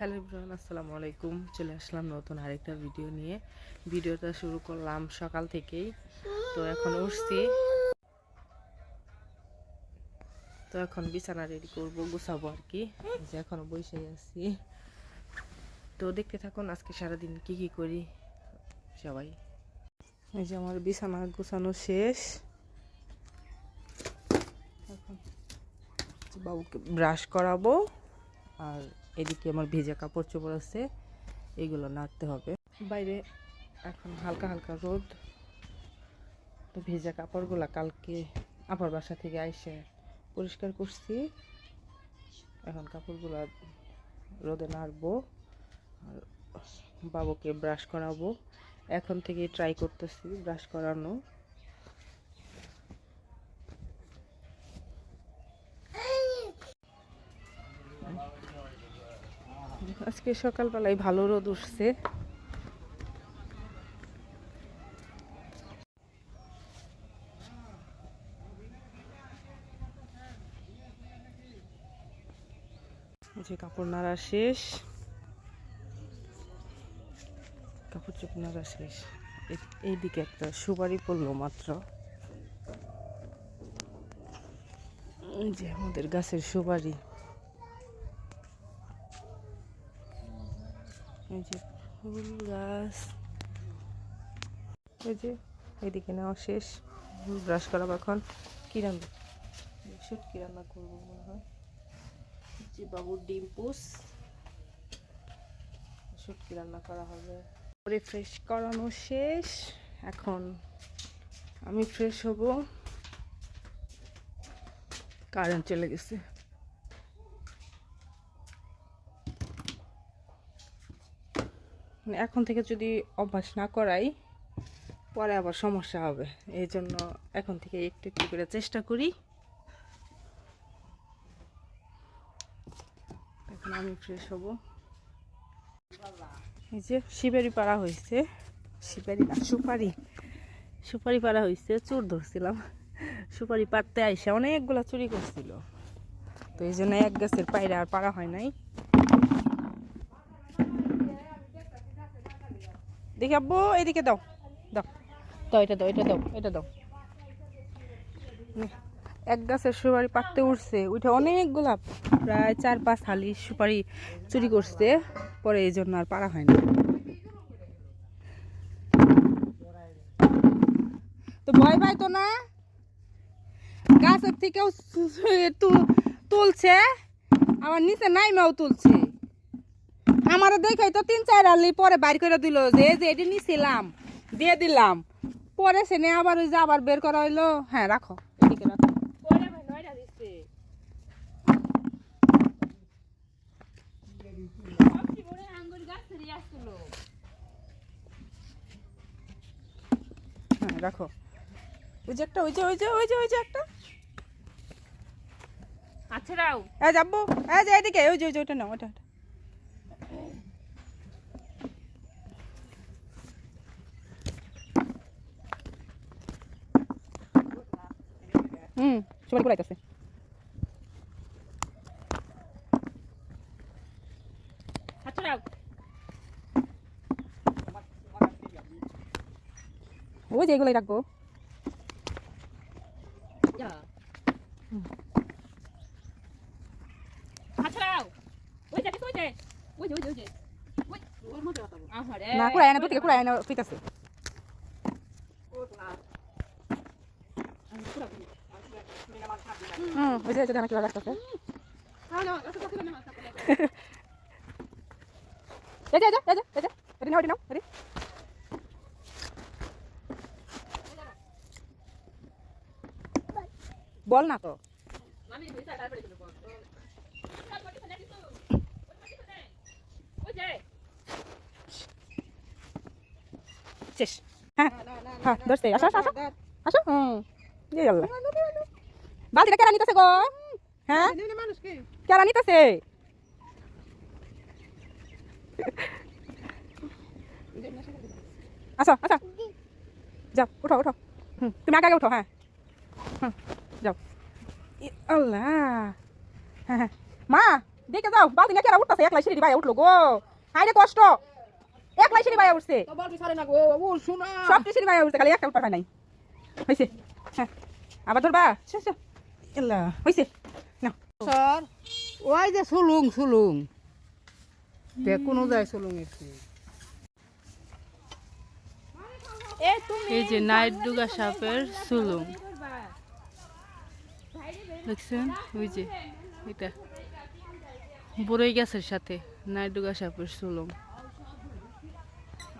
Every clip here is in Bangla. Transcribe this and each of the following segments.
হ্যালো ইব্রাহিম আসসালামু আলাইকুম। চলে আসলাম নতুন আরেকটা ভিডিও নিয়ে। ভিডিওটা শুরু করলাম সকাল থেকেই। তো এখন উঠছি। তো এখন বিছানা রেডি করব, গুছাবো আর কি। যে এখনও বসে আছি। তো দেখতে থাকুন আজকে সারাদিন কি কি করি সবাই। এই যে আমার বিছানা গুছানো শেষ। এখন বাবুকে ব্রাশ করাবো। আর এদিকে আমার ভেজা কাপড় চোপড় আছে, এগুলো নাড়তে হবে। বাইরে এখন হালকা হালকা রোদ। তো ভেজা কাপড়গুলো কালকে আবার বাসা থেকে আইসে পরিষ্কার করছি। এখন কাপড়গুলো রোদে নাড়বো আর বাবুকে ব্রাশ করাবো। এখন থেকে ট্রাই করতেছি ব্রাশ করানো। আজকে সকালবেলায় ভালো রোদ উঠছে। যে কাপড় নাড়া শেষ। কাপড় চোপড় নাড়া শেষ। এইদিকে একটা সুপারি পড়ল মাত্র। যে আমাদের গাছের সুপারি। এই যে ফুল গাছ। এই যে এদিকে নেওয়া শেষ। ব্রাশ করাবো এখন। কী রান্না শুটকি রান্না করব মনে হয়। যে বাবুর ডিম পুষ শুটকি রান্না করা হবে। রিফ্রেশ করানো শেষ। এখন আমি ফ্রেশ হব। কারেন্ট চলে গেছে। এখন থেকে যদি অভ্যাস না করাই, পরে আবার সমস্যা হবে। এই জন্য এখন থেকে একটু একটু করে চেষ্টা করি। এখন আমি ফ্রেশ হব। এই যে শিবেরি পাড়া হয়েছে। শিবেরি না, সুপারি। সুপারি পাড়া হয়েছে, চোর ধরছিলাম। সুপারি পাড়তে আইসা অনেকগুলা চুরি করছিল। তো এই জন্য এক গাছের পায়রা আর পাড়া হয় নাই। দেখি আব্বু এদিকে দাও। দাও। দাও, এটা দাও এটা দাও এটা দাও। এক গাছের সুপারি পাকতে উঠছে, উঠে অনেকগুলা, প্রায় চার পাঁচ হালি সুপারি চুরি করছে, পরে এই জন্য আর পারা হয় না। তো ভয় পাই তো না? গাছের থেকেও তুলছে, আবার নিচে নাইমাও তুলছে। আমার দেখাই তো তিন চার আলি পরে বাইর করে দিল যে যে এটি নিছিলাম দিয়ে দিলাম। পরে সেনে আবার ওই যে আবার বের করা হইল। হ্যাঁ রাখো এদিকে রাখো। হ্যাঁ রাখো। ওই যে একটা ওই যে ওই যে ওই যে ওই যে একটা। আচ্ছা রাও এই যাব এই যে এদিকে ওই যে ওই যে ওইটা না ওইটা। হুম সবাই কুড়াইতেছে আচ্ছা ওই যে এগুলোই রাখব। না কুড়াই না দূর থেকে কুড়াই না ঠিক আছে হুম ওই যে ওই যে দেখো কীভাবে রাখতেছে এই যে এই যে এই যে এই যে এটি নাও এটি নাও এটি বল না তো শেষ হ্যাঁ হ্যাঁ ধরছে আসো আসো আসো আসো হুম দিয়ে গেল বালতিটা কেরা নিতেছে গো? হ্যাঁ? কেরা নিতেছে? আসো আসো। যাও উঠো উঠো। হুম তুমি আগে আগে উঠো হ্যাঁ। হুম যাও। আল্লাহ। হ্যাঁ হ্যাঁ। মা দেখে যাও বালতি নিয়ে কেরা উঠতেছে? একলাই সিঁড়ি বাইরে উঠল গো। হাই রে কষ্ট। একলাই সিঁড়ি বাইরে উঠছে। না সব সিঁড়ি বাইরে উঠছে খালি একটা উঠতে হয় নাই। হয়েছে হ্যাঁ। আবার ধরবা। এলা হয়েছে না স্যার ওই যে সুলুং সুলুং। তে কোনো যায় সুলুং এসে। এই যে নাইট ডুগা সাপের সুলুম দেখছেন? ওই যে এটা। বড়ই গাছের সাথে নাইট ডুগা সাপের সুলুম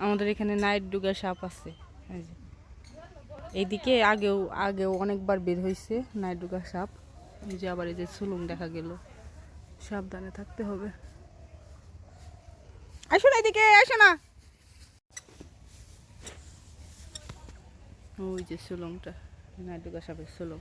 আমাদের এখানে নাইট ডুগা সাপ আছে। এই যে। এইদিকে আগেও আগেও অনেকবার বের হয়েছে নাইডুকা সাপ। এই যে আবার এই যে সুলুম দেখা গেল। সাবধানে থাকতে হবে। আসো না এদিকে, আসো না। ওই যে সুলুমটা নাইডুকা সাপের সুলুম